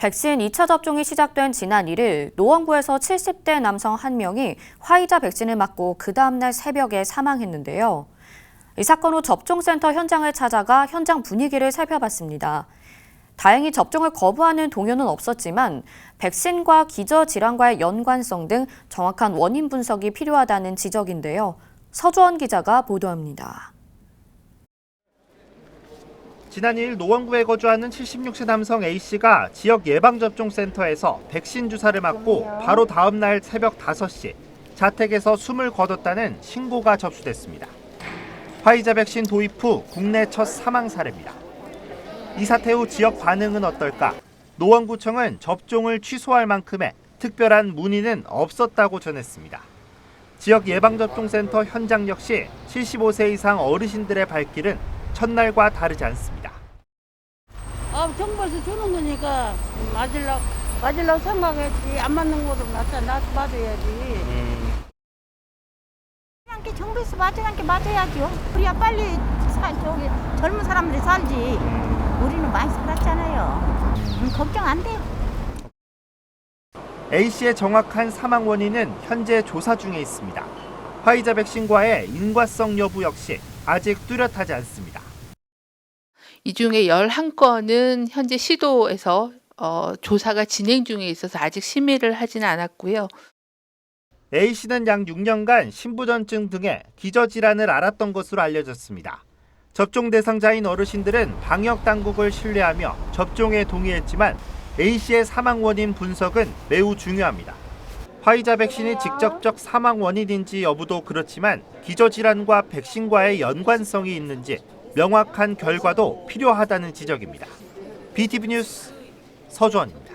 백신 2차 접종이 시작된 지난 1일 노원구에서 70대 남성 한 명이 화이자 백신을 맞고 그 다음날 새벽에 사망했는데요. 이 사건 후 접종센터 현장을 찾아가 현장 분위기를 살펴봤습니다. 다행히 접종을 거부하는 동요는 없었지만 백신과 기저질환과의 연관성 등 정확한 원인 분석이 필요하다는 지적인데요. 서주원 기자가 보도합니다. 지난 2일 노원구에 거주하는 76세 남성 A씨가 지역 예방접종센터에서 백신 주사를 맞고 바로 다음 날 새벽 5시 자택에서 숨을 거뒀다는 신고가 접수됐습니다. 화이자 백신 도입 후 국내 첫 사망 사례입니다. 이 사태 후 지역 반응은 어떨까? 노원구청은 접종을 취소할 만큼의 특별한 문의는 없었다고 전했습니다. 지역 예방접종센터 현장 역시 75세 이상 어르신들의 발길은 첫날과 다르지 않습니다. 아, 정부에서 주는 거니까 맞으려고, 맞으려고 생각했지. 안 맞는 거로 나타, 나 맞아야지. 함께 정부에서 맞으니까 맞아야죠. 우리야 빨리 사, 저기 젊은 사람들이 살지. 우리는 많이 살았잖아요. 음, 걱정 안 돼요. A씨의 정확한 사망 원인은 현재 조사 중에 있습니다. 화이자 백신과의 인과성 여부 역시 아직 뚜렷하지 않습니다. 이 중에 11건은 현재 시도에서 어, 조사가 진행 중에 있어서 아직 심의를 하지는 않았고요. A씨는 약 6년간 신부전증 등의 기저질환을 앓았던 것으로 알려졌습니다. 접종 대상자인 어르신들은 방역 당국을 신뢰하며 접종에 동의했지만 A씨의 사망 원인 분석은 매우 중요합니다. 화이자 백신이 직접적 사망 원인인지 여부도 그렇지만 기저질환과 백신과의 연관성이 있는지 명확한 결과도 필요하다는 지적입니다. BTV 뉴스 서주원입니다.